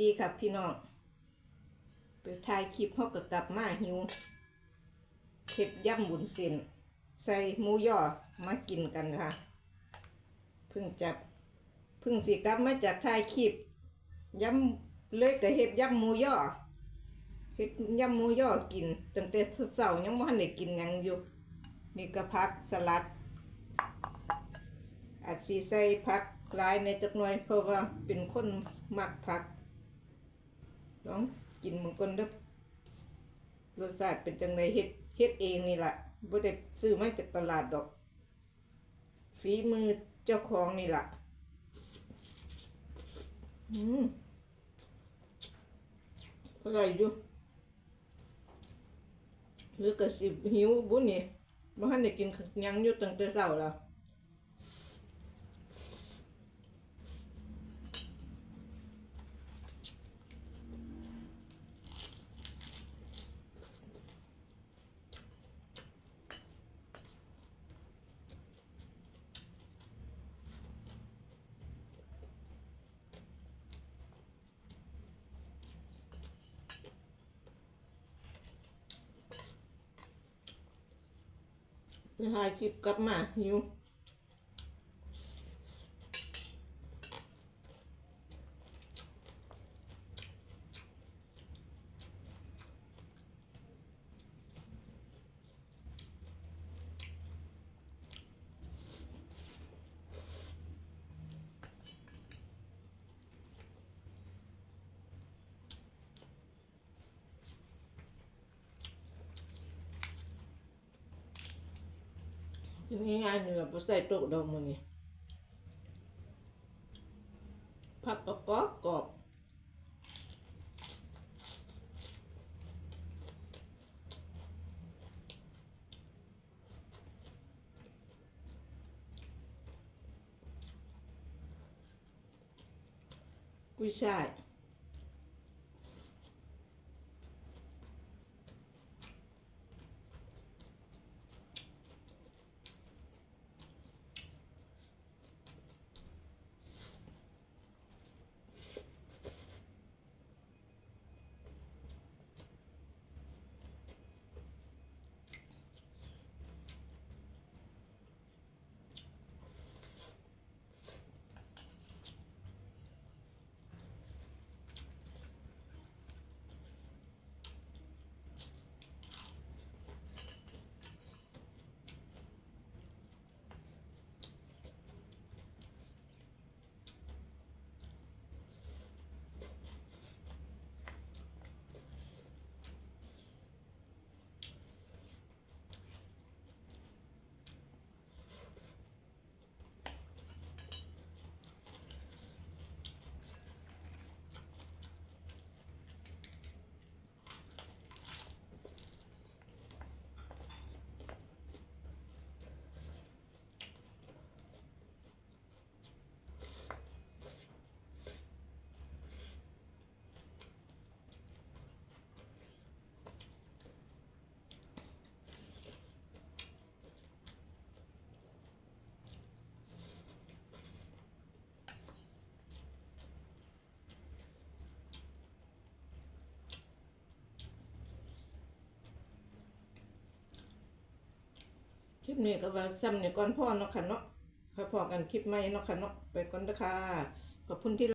ดีครับพี่น้องไปถ่ายคลิปเฮาก็กลับมาหิวเผ็ดย่ำบุญเส้นใส่หมูย่อมากินกันค่ะ เพิ่งจับเพิ่งสิกลับมาจากถ่ายคลิปย่ำเลยก็เฮ็ดย่ำหมูย่อเฮ็ดย่ำหมูย่อกินตั้งแต่เช้ายังบ่ทันได้กินยังอยู่นี่ก็ผักสลัดอาจสีใส่ผักหลายในจักหน่อยเพราะว่าเป็นคนมักผัก ลองกินมันก่อนเด้อรสชาติเป็นจังไดเฮ็ดเฮ็ดเองนี่ล่ะบ่ได้ซื้อมาจากตลาดดอก ฝีมือเจ้าของนี่ล่ะอืมอร่อยอยู่หรือก็สิหิวบุญนี่บ่ทันได้กินยังอยู่ตั้งแต่เช้าแล้ว ไปหาคลิปกลับมาหิว กินง่ายๆเนื้อบ่ใส่ต๊ะดอกมื้อนี้ผักก็กรอบกรอบกุ้ยช่าย คลิปนี้ก็ว่าซ้ำเนี่ยก่อนพ่อเนาะค่ะเนาะค่ะพอกันคลิปใหม่เนาะค่ะเนาะไปก่อนนะคะขอบคุณที่